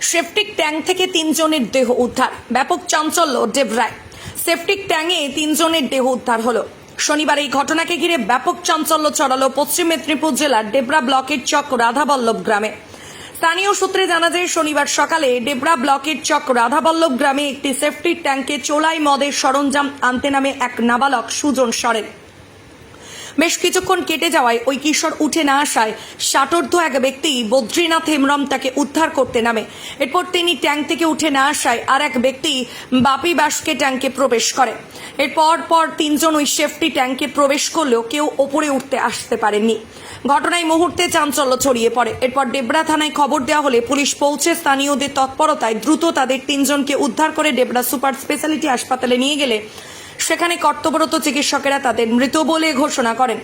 Septic tank থেকে তিনজনের দেহ উদ্ধার। ব্যাপক চাঞ্চল্য ডেবরায় সেফটিক ট্যাঙ্কে তিনজনের দেহ উদ্ধার হলো। শনিবার এই ঘটনাকে ঘিরে ব্যাপক চাঞ্চল্য ছড়ালো পশ্চিম মেদিনীপুর জেলার ডেবরা ব্লকের চক রাধাবল্লভ গ্রামে। স্থানীয় সূত্রে জানা যায়, শনিবার সকালে ডেবরা ব্লকের চক রাধাবল্লভ গ্রামে একটি সেফটি ট্যাঙ্কে চোলাই মদের সরঞ্জাম আনতে নামে এক নাবালক সুজন সরেন। বেশ কিছুক্ষণ কেটে যাওয়ায় ওই কিশোর উঠে না আসায় ষাটোর্ধ এক ব্যক্তি বদ্রীনাথ হেমরম তাকে উদ্ধার করতে নামে। এরপর তিনি ট্যাঙ্ক থেকে উঠে না আসায় আর এক ব্যক্তি বাপি বাসকে ট্যাঙ্কে প্রবেশ করে। এরপর পর তিনজন ওই সেফটি ট্যাঙ্কে প্রবেশ করলেও কেউ ওপরে উঠতে আসতে পারেননি। ঘটনায় মুহূর্তে চাঞ্চল্য ছড়িয়ে পড়ে। এরপর ডেবরা থানায় খবর দেওয়া হলে পুলিশ পৌঁছে স্থানীয়দের তৎপরতায় দ্রুত তাদের তিনজনকে উদ্ধার করে ডেবরা সুপার স্পেশালিটি হাসপাতালে নিয়ে গেলে সেখানে কর্তব্যরত চিকিৎসকেরা তাদের মৃত বলে ঘোষণা করেন।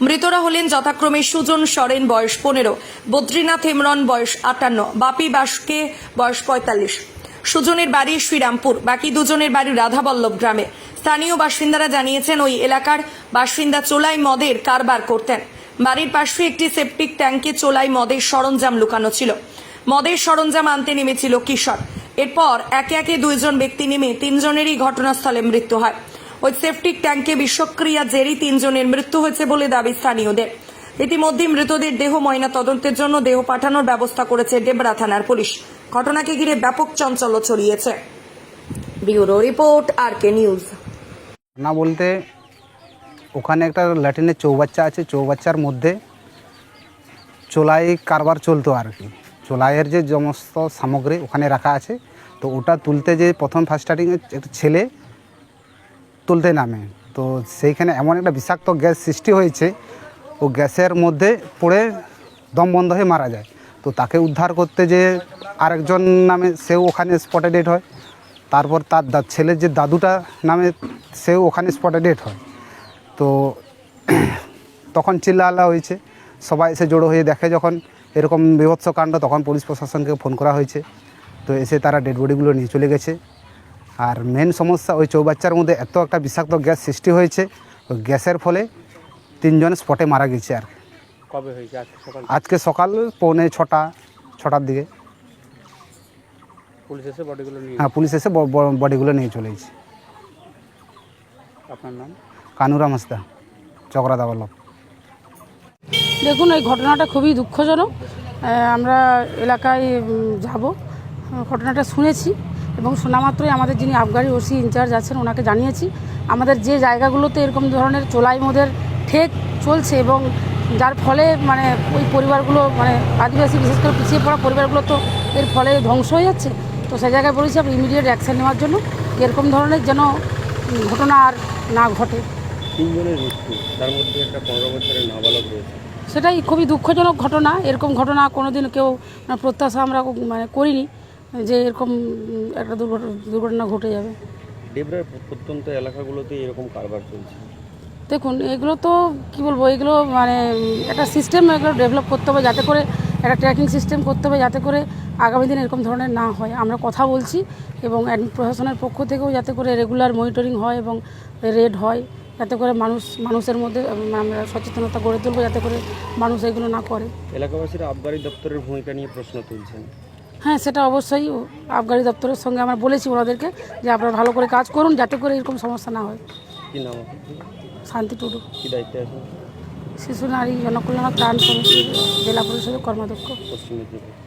মৃতরা হলেন যথাক্রমে সুজন সরেন, বয়স পনেরো, বদ্রীনাথ হেমরন, বয়স আটান্ন, বাপি বাসকে, বয়স পঁয়তাল্লিশ। সুজনের বাড়ি শ্রীরামপুর, বাকি দুজনের বাড়ি রাধাবল্লভ গ্রামে। স্থানীয় বাসিন্দারা জানিয়েছেন, ওই এলাকার বাসিন্দা চোলাই মদের কারবার করতেন। বাড়ির পাশে একটি সেপটিক ট্যাঙ্কে চোলাই মদের সরঞ্জাম লুকানো ছিল। মদের সরঞ্জাম আনতে নেমেছিল কিশোর। এরপর একে একে দুইজন ব্যক্তি নেমে তিনজনেরই ঘটনাস্থলে মৃত্যু হয়। ওই সেপটিক ট্যাঙ্কে বিষক্রিয়া জেরি তিনজনের মৃত্যু হয়েছে বলে দাবি স্থানীয়দের। ইতিমধ্যে মৃতদের দেহ ময়না তদন্তের জন্য দেহ পাঠানোর ব্যবস্থা করেছে ডেবরা থানার পুলিশ। ঘটনাকে ঘিরে ব্যাপক চাঞ্চল্য ছড়িয়েছে। Bureau report R K news. না বলতে ওখানে একটা ল্যাটিনের চৌবাচ্চা আছে, চৌবাচ্চার মধ্যে চোলাই কারবার চলতো আর কি। চোলাইয়ের যে সমস্ত সামগ্রী ওখানে রাখা আছে, তো ওটা তুলতে যে প্রথম ফার্স্ট স্টার্টিংয়ে একটা ছেলে তুলতে নামে। তো সেইখানে এমন একটা বিষাক্ত গ্যাস সৃষ্টি হয়েছে, ও গ্যাসের মধ্যে পড়ে দম বন্ধ হয়ে মারা যায়। তো তাকে উদ্ধার করতে যে আরেকজন নামে সেও ওখানে স্পটে ডেট হয়। তারপর তার ছেলের যে দাদুটা নামে সেও ওখানে স্পটে ডেট হয়। তো তখন চিল্লাআল্লাহ হয়েছে। সবাই এসে জড়ো হয়ে দেখে যখন এরকম বিভৎস কাণ্ড তখন পুলিশ প্রশাসনকে ফোন করা হয়েছে। তো এসে তারা ডেড বডিগুলো নিয়ে চলে গেছে। আর মেন সমস্যা ওই চৌবাচ্চার মধ্যে এত একটা বিষাক্ত গ্যাস সৃষ্টি হয়েছে ওই গ্যাসের ফলে তিনজন স্পটে মারা গেছে আর। কবে হয়েছে? আজকে সকাল পৌনে ছটা ছটার দিকে। পুলিশ এসে বডিগুলো নিয়ে হ্যাঁ পুলিশ এসে বডিগুলো নিয়ে চলে গেছে। আপনার নাম? কানুরা মাস্তা চকরা দাবালক। দেখুন এই ঘটনাটা খুবই দুঃখজনক। আমরা এলাকায় যাব। ঘটনাটা শুনেছি এবং শোনা মাত্রই আমাদের যিনি আবগারি ওসি ইনচার্জ আছেন, ওনাকে জানিয়েছি। আমাদের যে জায়গাগুলোতে এরকম ধরনের চোলাই মোদের ঠেক চলছে এবং যার ফলে মানে ওই পরিবারগুলো মানে আদিবাসী, বিশেষ করে পিছিয়ে পড়া পরিবারগুলো তো এর ফলে ধ্বংস হয়ে যাচ্ছে। তো সেই জায়গায় বলেছি আমরা ইমিডিয়েট অ্যাকশন নেওয়ার জন্য এরকম ধরনের যেন ঘটনা আর না ঘটে। তিনজনের মৃত্যু, তার মধ্যে একটা পনেরো বছরের নাবালক রয়েছে। সেটাই খুবই দুঃখজনক ঘটনা। এরকম ঘটনা কোনোদিন কেউ মানে প্রত্যাশা আমরা মানে করিনি যে এরকম একটা দুর্ঘটনা দুর্ঘটনা ঘটে যাবে। ডেবরার প্রত্যন্ত এলাকাগুলোতে এরকম কারবার চলছে। দেখুন এগুলো তো কি বলব এগুলো মানে একটা সিস্টেম এগুলো ডেভেলপ করতে হবে যাতে করে একটা ট্র্যাকিং সিস্টেম করতে হবে যাতে করে আগামী দিনে এরকম ধরনের না হয়। আমরা কথা বলছি এবং প্রশাসনের পক্ষ থেকেও যাতে করে রেগুলার মনিটরিং হয় এবং রেড হয়। যাতে করে মানুষ মানুষের মধ্যে আমরা সচেতনতা গড়ে তুলবো যাতে করে মানুষ এগুলো না করে। এলাকাবাসীরা আবগারি দপ্তরের ভূমিকা নিয়ে প্রশ্ন তুলছেন। হ্যাঁ সেটা অবশ্যই আবগারি দপ্তরের সঙ্গে আমরা বলেছি ওনাদেরকে যে আপনারা ভালো করে কাজ করুন যাতে করে এরকম সমস্যা না হয়। কি নাম শান্তি টুডু কি দায়িত্বে আছেন? শিশু নারী জনকল্যাণ ত্রাণ সমিতির জেলা পরিষদের কর্মাধ্যক্ষ। পশ্চিম মেদিনীপুর।